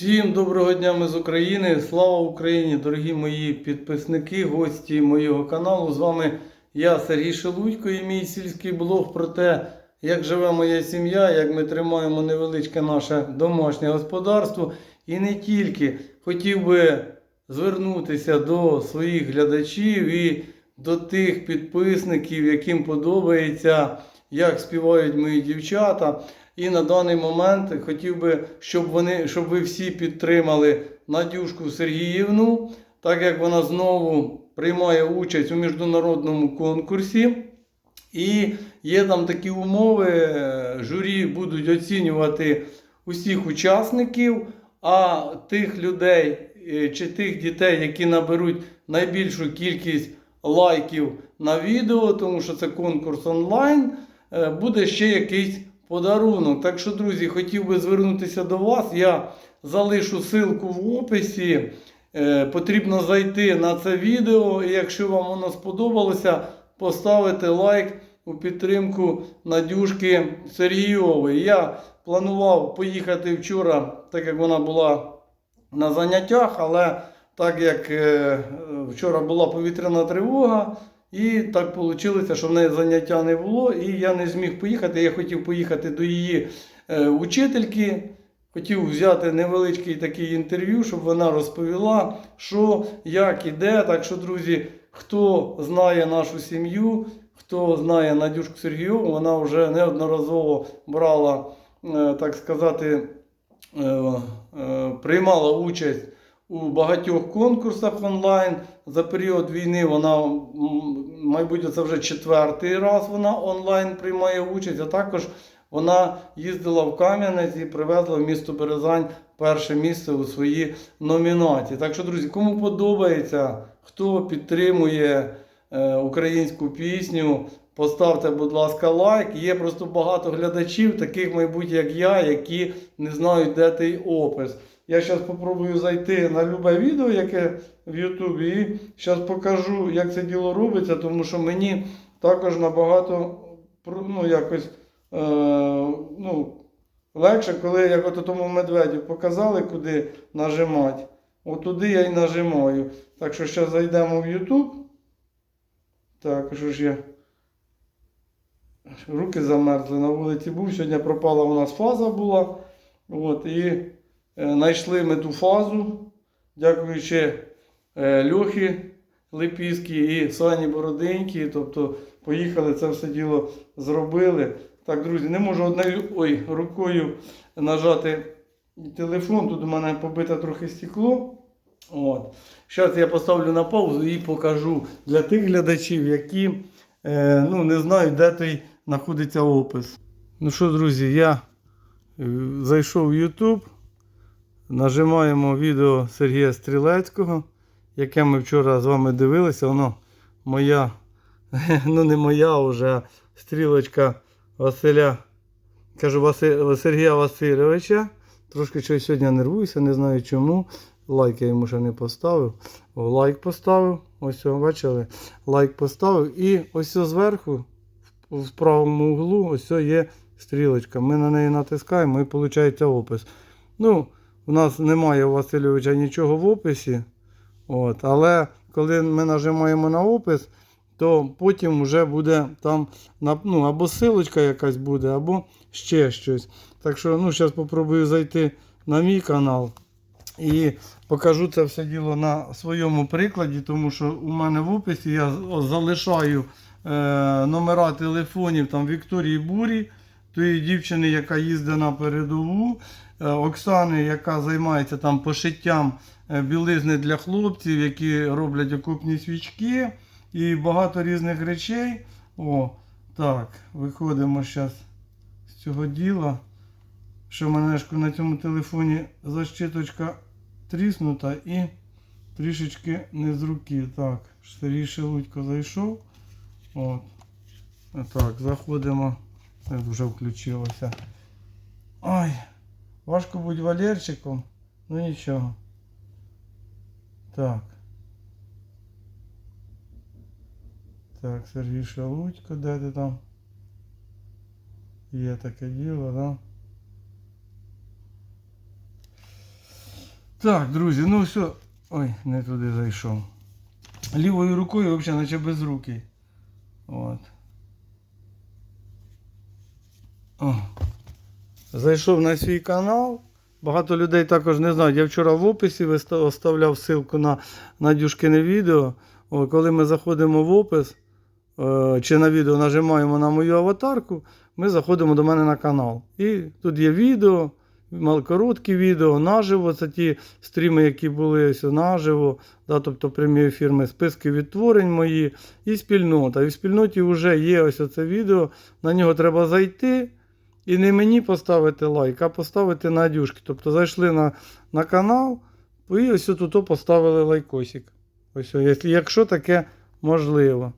Всім доброго дня ми з України. Слава Україні, дорогі мої підписники, гості моєго каналу. З вами я, Сергій Шелудько, і мій сільський блог про те, як живе моя сім'я, як ми тримаємо невеличке наше домашнє господарство. І не тільки хотів би звернутися до своїх глядачів і до тих підписників, яким подобається, як співають мої дівчата. І на даний момент хотів би, щоб вони, щоб ви всі підтримали Надюшку Сергіївну, так як вона знову приймає участь у міжнародному конкурсі. І є там такі умови, е, журі будуть оцінювати усіх учасників, а тих людей е, чи тих дітей, які наберуть найбільшу кількість лайків на відео, тому що це конкурс онлайн, е, буде ще якийсь подарунок. Так що, друзі, хотів би звернутися до вас. Я залишу ссылку в описі. Е, Потрібно зайти на це відео, і якщо вам воно сподобалося, поставити лайк у підтримку Надюшки Сергійової. Я планував поїхати вчора, так як вона була на заняттях, але так як е, вчора була повітряна тривога, і так вийшло, що в неї заняття не було, і я не зміг поїхати. Я хотів поїхати до її е, учительки. Хотів взяти невеличкий такий інтерв'ю, щоб вона розповіла, що, як і де. Так що, друзі, хто знає нашу сім'ю, хто знає Надюшку Сергійову, вона вже неодноразово брала, е, так сказати, е, приймала участь у багатьох конкурсах онлайн. За період війни вона, мабуть, це вже четвертий раз вона онлайн приймає участь, а також вона їздила в Кам'янець і привезла в місто Березань перше місце у своїй номінації. Так що, друзі, кому подобається, хто підтримує е, українську пісню, поставте, будь ласка, лайк. Є просто багато глядачів, таких, мабуть, як я, які не знають, де той опис. Я зараз спробую зайти на любе відео, яке в Ютубі, і зараз покажу, як це діло робиться, тому що мені також набагато ну, якось е, ну, легше, коли як от тому медведю показали, куди нажимати. От туди я і нажимаю. Так що зараз зайдемо в YouTube. Так, що ж я. Руки замерзли на вулиці був. Сьогодні пропала у нас фаза була. От, і знайшли ми ту фазу, дякуючи е, Льохі Липіській і Сані Бородинській. Тобто поїхали це все діло зробили. Так, друзі, не можу одною ой, рукою нажати телефон. Тут у мене побите трохи стекло. От. Зараз я поставлю на паузу і покажу для тих глядачів, які е, ну, не знають, де той знаходиться опис. Ну що, друзі, я е, зайшов в YouTube. Нажимаємо відео Сергія Стрілецького, яке ми вчора з вами дивилися. Воно моя, ну не моя вже, а стрілочка Василя, кажу, Васи, Сергія Васильовича. Трошки щось сьогодні нервуюся, не знаю чому. Лайк я йому ще не поставив. Лайк поставив. Ось бачили? Лайк поставив. І ось зверху, в правому углу, ось є стрілочка. Ми на неї натискаємо і виходить опис. Ну, у нас немає у Васильовича нічого в описі. От, але коли ми нажимаємо на опис, то потім вже буде там ну, або силочка якась буде, або ще щось. Так що ну, зараз спробую зайти на мій канал і покажу це все діло на своєму прикладі, тому що у мене в описі я залишаю е, номера телефонів там Вікторії Бурі, тої дівчини, яка їздить на передову, Оксани, яка займається там пошиттям е, білизни для хлопців, які роблять окупні свічки і багато різних речей. О, так, виходимо зараз з цього діла. Що мене на цьому телефоні защиточка тріснута і трішечки не з руки. Так, Сергій Шелудько зайшов. От. Так, заходимо. Це вже включилося. Ой, важко бути Валерчиком. Ну нічого. Так. Так, Сергій Шелудько, де ти там? Є таке діло, да? Так, друзі, ну все. Ой, не туди зайшов. Лівою рукою взагалі наче без руки. От. О. Зайшов на свій канал. Багато людей також не знають. Я вчора в описі оставляв ссылку на Надюшкине відео. Коли ми заходимо в опис е, чи на відео нажимаємо на мою аватарку, ми заходимо до мене на канал. І тут є відео, короткі відео, наживо. Це ті стріми, які були ось наживо, да, тобто прямі ефірми, списки відтворень мої і спільнота. І в спільноті вже є ось це відео. На нього треба зайти. І не мені поставити лайк, а поставити Надюшки. Тобто зайшли на, на канал і ось тут поставили лайкосик. Ось, якщо, таке можливо.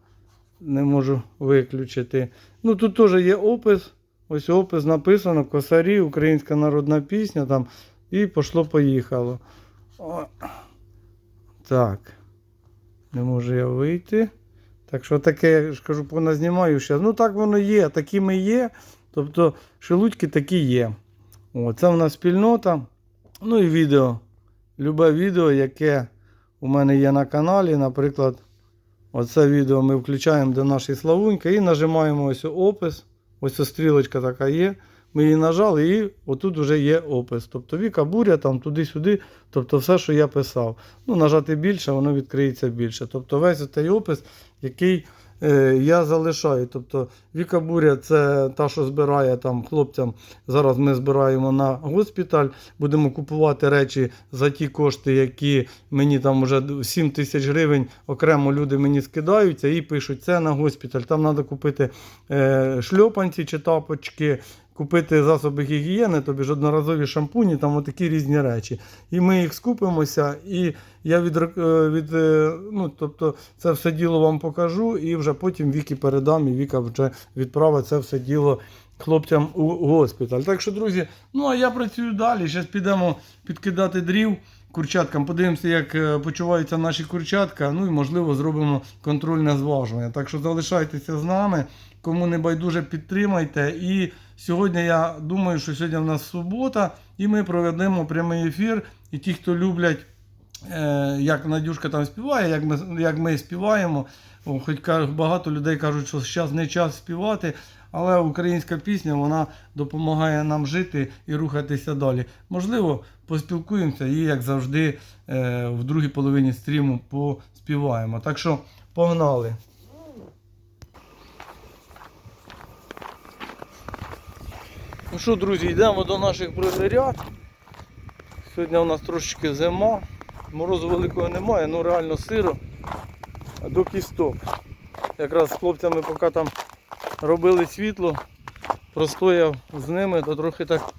Не можу виключити. Ну тут теж є опис. Ось опис написано: Косарі, українська народна пісня там. І пішло-поїхало. Так. Не можу я вийти. Так що таке, я ж кажу, поназнімаю зараз. Ну так воно є, такими є. Тобто шелудьки такі є. О, це в нас спільнота. Ну і відео. Любе відео, яке у мене є на каналі. Наприклад, оце відео ми включаємо до нашої славуньки і нажимаємо ось опис. Ось ця стрілочка така є. Ми її нажали, і отут вже є опис. Тобто Віка Буря, там туди-сюди, тобто все, що я писав. Ну, нажати більше, воно відкриється більше. Тобто весь цей опис, який я залишаю. Тобто Віка Буря це та, що збирає там хлопцям. Зараз ми збираємо на госпіталь. Будемо купувати речі за ті кошти, які мені там вже 7 тисяч гривень окремо люди мені скидаються і пишуть це на госпіталь. Там треба купити е, шльопанці чи тапочки. Купити засоби гігієни, тобі ж одноразові шампуні, там отакі різні речі. І ми їх скупимося, і я від, е, від е, ну, тобто це все діло вам покажу, і вже потім Вікі передам, і Віка вже відправить це все діло хлопцям у госпіталь. Так що, друзі, ну а я працюю далі. Зараз підемо підкидати дрів курчаткам. Подивимося, як е, почуваються наші курчатка. Ну і можливо зробимо контрольне зважування. Так що залишайтеся з нами. Кому не байдуже, підтримайте. І сьогодні я думаю, що сьогодні в нас субота, і ми проведемо прямий ефір. І ті, хто люблять, е, як Надюшка там співає, як ми, як ми співаємо. Хоч багато людей кажуть, що зараз не час співати, але українська пісня вона допомагає нам жити і рухатися далі. Можливо, поспілкуємося і, як завжди, е, в другій половині стріму поспіваємо. Так що погнали. Ну що, друзі, йдемо до наших бройлерят. Сьогодні у нас трошечки зима. Морозу великого немає, ну реально сиро. До кісток. Якраз з хлопцями, поки там робили світло, простояв з ними, то трохи так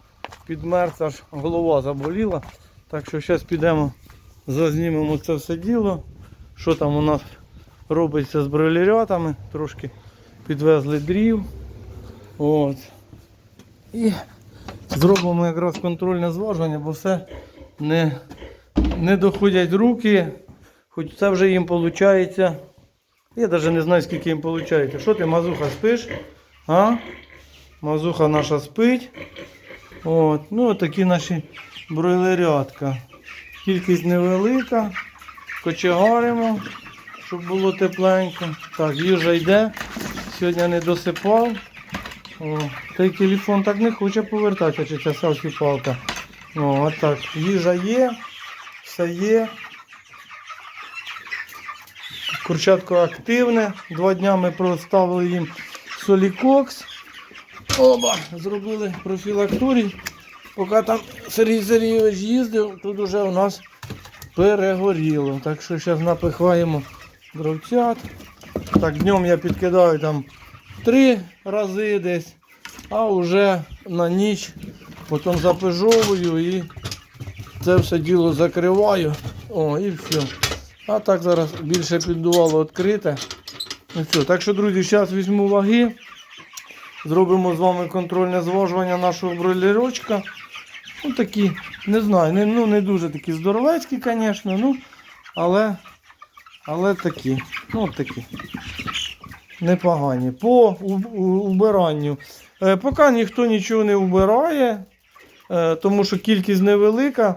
підмерз, аж голова заболіла. Так що зараз підемо, зазнімемо це все діло. Що там у нас робиться з бройлерятами. Трошки підвезли дрів. От. І зробимо якраз контрольне зважування, бо все не, не доходять руки, хоч це вже їм виходить. Я навіть не знаю, скільки їм виходить. Що ти, мазуха, спиш? А? Мазуха наша спить. От. Ну, такі наші бройлерятка. Кількість невелика. Кочегаримо, щоб було тепленько. Так, їжа йде. Сьогодні не досипав. О, той телефон так не хоче повертатися, чи ця селфі-палка. О, от так. Їжа є, все є. Курчатко активне. Два дня ми проставили їм солікокс. Оба, зробили профілакторій. Поки там Сергій Сергійович їздив, тут уже у нас перегоріло. Так що зараз напихаємо дровцят. Так, днем я підкидаю там три рази десь, а вже на ніч потім запижовую і це все діло закриваю. О, і все. А так зараз більше піддувало відкрите. Ну все. Так що, друзі, зараз візьму ваги. Зробимо з вами контрольне зважування нашого бройлерочка. Ну такі, не знаю, не, ну, не дуже такі здоровецькі, звісно, ну, але, але такі. Ну, такі. Непогані. По убиранню. Е, поки ніхто нічого не вбирає, е, тому що кількість невелика.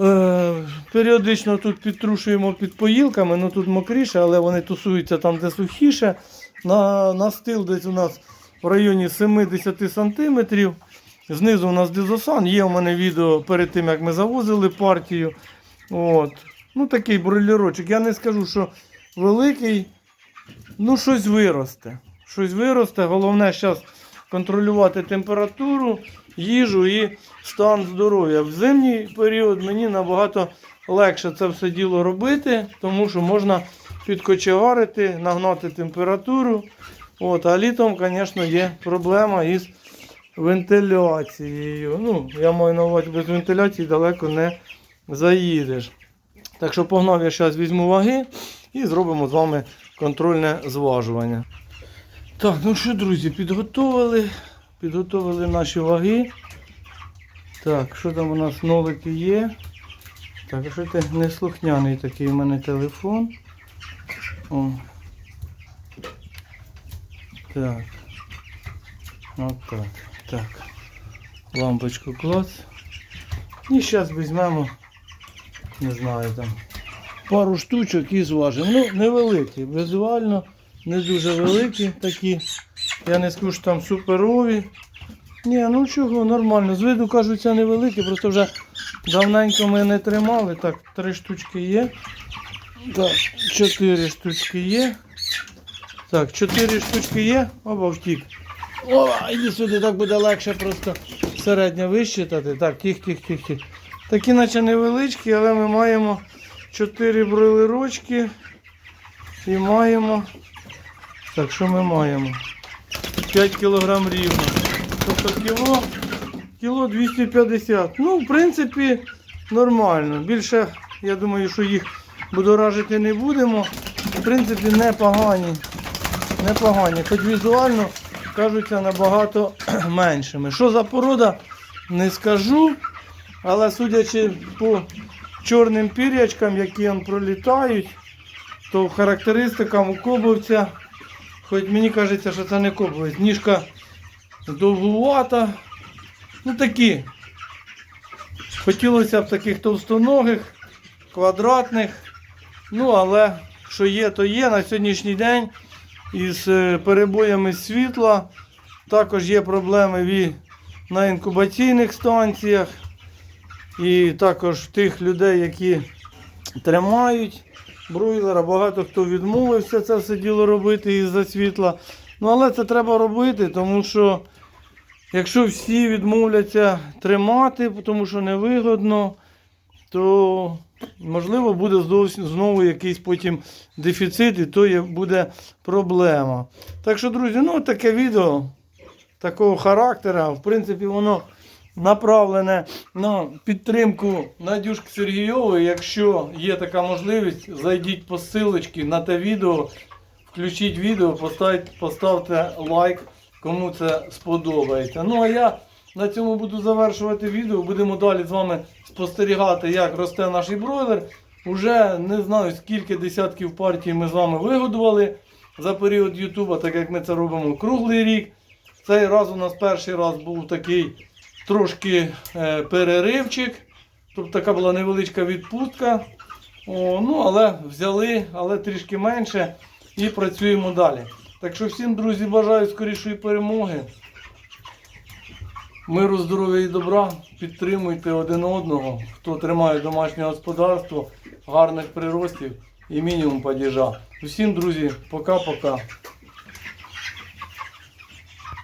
Е, періодично тут підтрушуємо під поїлками, ну тут мокріше, але вони тусуються там, де сухіше. На, на стил десь у нас в районі 70 сантиметрів. Знизу у нас дизосан. Є у мене відео перед тим, як ми завозили партію. От. Ну такий бройлерочок. Я не скажу, що великий. Ну, щось виросте. Щось виросте. Головне зараз контролювати температуру, їжу і стан здоров'я. В зимній період мені набагато легше це все діло робити, тому що можна підкочегарити, нагнати температуру. От, а літом, звісно, є проблема із вентиляцією. Ну, я маю на увазі без вентиляції далеко не заїдеш. Так що погнав я зараз візьму ваги і зробимо з вами контрольне зважування. Так, ну що, друзі, підготовили. Підготовили наші ваги. Так, що там у нас нолики є? Так, а що це неслухняний такий у мене телефон. О. Так. От так. Так. Лампочку клац. І зараз візьмемо, не знаю там, пару штучок і зважимо. Ну, невеликі, візуально не дуже великі такі. Я не скажу, що там суперові. Ні, ну чого, нормально. З виду кажуться невеликі, просто вже давненько ми не тримали. Так, три штучки є. Так, чотири штучки є. Так, чотири штучки є. Оба втік. О, іди сюди, так буде легше просто середньо вищитати. Так, тих, тих, тих, тих. Такі наче невеличкі, але ми маємо 4 бройлерочки. І маємо. Так, що ми маємо? 5 кг рівно. Тобто кіло, кіло 250. Ну, в принципі, нормально. Більше, я думаю, що їх будоражити не будемо. В принципі, непогані. Непогані. Хоч візуально кажуться набагато меншими. Що за порода, не скажу. Але судячи по чорним пір'ячкам, які он пролітають, то характеристикам у кобовця, хоч мені кажеться, що це не кобовець, ніжка довгувата. Ну такі. Хотілося б таких товстоногих, квадратних. Ну, але що є, то є. На сьогоднішній день із е, перебоями світла. Також є проблеми на інкубаційних станціях. І також тих людей, які тримають бройлера. Багато хто відмовився це все діло робити із-за світла. Ну, але це треба робити, тому що якщо всі відмовляться тримати, тому що невигодно, то можливо буде знову якийсь потім дефіцит, і то буде проблема. Так що, друзі, ну таке відео такого характера, в принципі, воно направлене на підтримку Надюшки Сергійової. Якщо є така можливість, зайдіть по ссылочці на те відео, включіть відео, поставте, поставте лайк, кому це сподобається. Ну а я на цьому буду завершувати відео. Будемо далі з вами спостерігати, як росте наш бройлер. Уже не знаю скільки десятків партій ми з вами вигодували за період Ютуба, так як ми це робимо круглий рік. Цей раз у нас перший раз був такий трошки е, переривчик. Тобто така була невеличка відпустка. О, ну, але взяли, але трішки менше і працюємо далі. Так що всім, друзі, бажаю скорішої перемоги. Миру, здоров'я і добра. Підтримуйте один одного, хто тримає домашнє господарство, гарних приростів і мінімум падіжа. Усім, друзі, пока-пока.